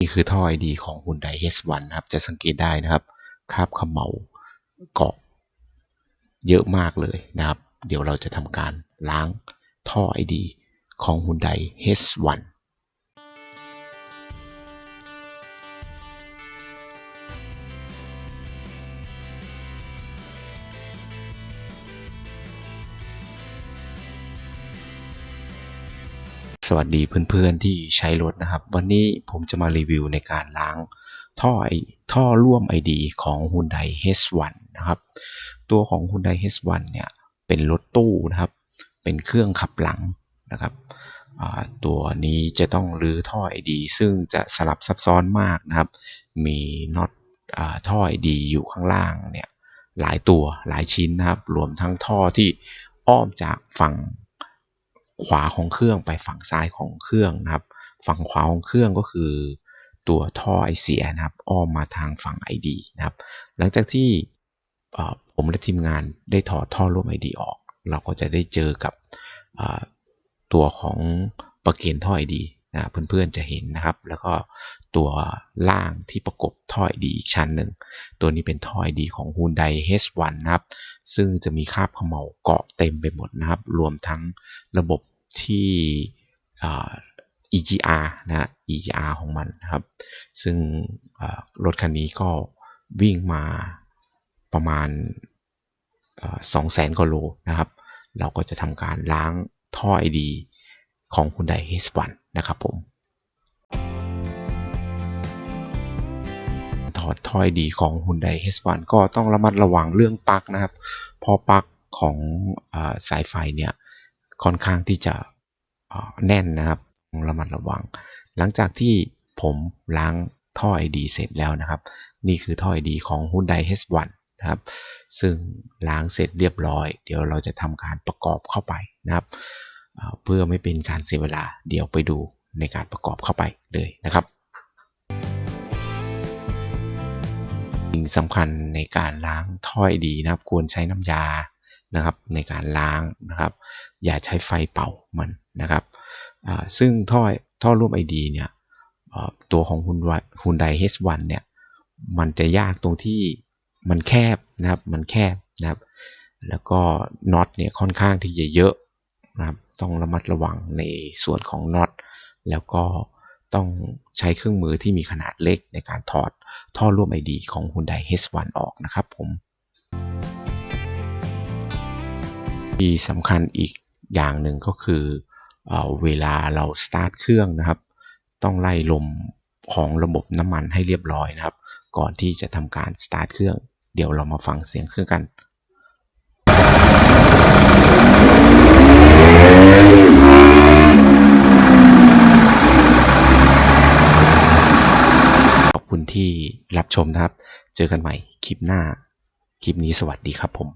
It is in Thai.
นี่คือท่อไอดีของ Hyundai H1 นะครับ จะสังเกตได้นะครับ คาบเขมเหลาเกาะเยอะมากเลยนะครับ เดี๋ยวเราจะทำการล้างท่อไอดีของ Hyundai H1 สวัสดีเพื่อนๆที่ใช้รถนะครับ วันนี้ผมจะมารีวิวในการล้างท่อไอท่อร่วม ID ของ Hyundai H1 นะครับ ตัวของ Hyundai H1 เนี่ยเป็นรถตู้นะครับ เป็นเครื่องขับหลังนะครับ ตัวนี้จะต้องรื้อท่อ ID ซึ่งจะสลับซับซ้อนมากนะครับ มีน็อตอ่าท่อ ID อยู่ข้างล่างเนี่ยหลายตัวหลายชิ้นนะครับ รวมทั้งท่อที่อ้อมจากฝั่ง ขวาของเครื่องไปฝั่งซ้ายของเครื่องนะครับ ฝั่งขวาของเครื่องก็คือ ตัวท่อไอเสียนะครับ อ้อมมาทางฝั่ง ID นะครับ หลังจากที่ผมและทีมงานได้ถอดท่อร่วม ID ออก เราก็จะได้เจอกับตัวของประเกนท่อ ID เพื่อนๆจะเห็นนะครับ แล้วก็ตัวล่างที่ประกบท่อ ID อีกชั้นหนึ่ง ตัวนี้เป็นท่อ ID ของ Hyundai H1 นะครับ ซึ่งจะมีคราบเขม่าเกาะเต็มไปหมดนะครับ รวมทั้งระบบที่ EGR นะ EGR ของมันนะครับ ซึ่งรถคันนี้ก็วิ่งมาประมาณสองแสนกว่าโลนะครับ เราก็จะทำการล้างท่อ ID ของ Hyundai H1 นะครับผมถอดท่อ ID ของ Hyundai H1 ก็ต้องระมัดระวังเรื่องปลั๊กนะครับเพอปลั๊กของอสายไฟเนี่ยค่อนข้างที่จะแน่นนะครับระมัดระวัง หลังจากที่ผมล้างท่อ ID เสร็จแล้วนะครับ นี่คือท่อ ID ของ Hyundai H1 นะครับ ซึ่งล้างเสร็จเรียบร้อย เดี๋ยวเราจะทำการประกอบเข้าไปนะครับ เพื่อไม่เป็นการเสียเวลาเดี๋ยวไปดูในการประกอบเข้าไปเลยนะครับสิ่งสำคัญในการล้างท่อไอดีนะครับ ควรใช้น้ำยานะครับในการล้างนะครับ อย่าใช้ไฟเป่ามันนะครับซึ่งท่อท่อร่วม ID เนี่ยตัวของ Hyundai Hyundai H1 เนี่ยมันจะยากตรงที่มันแคบนะครับมันแคบนะครับ แล้วก็น็อตเนี่ยค่อนข้างที่จะเยอะนะครับ ต้องระมัดระวังในส่วนของน็อตแล้วก็ต้องใช้เครื่องมือที่มีขนาดเล็กในการถอดท่อร่วม ID ของ Hyundai H1 ออกนะครับผมที่สำคัญอีกอย่างหนึ่งก็คือเออเวลาเราสตาร์ทเครื่องนะครับ ต้องไล่ลมของระบบน้ำมันให้เรียบร้อยนะครับ ก่อนที่จะทำการสตาร์ทเครื่อง เดี๋ยวเรามาฟังเสียงเครื่องกัน ขอบ คุณที่รับชมนะครับ เจอกันใหม่คลิปหน้า คลิปนี้สวัสดีครับผม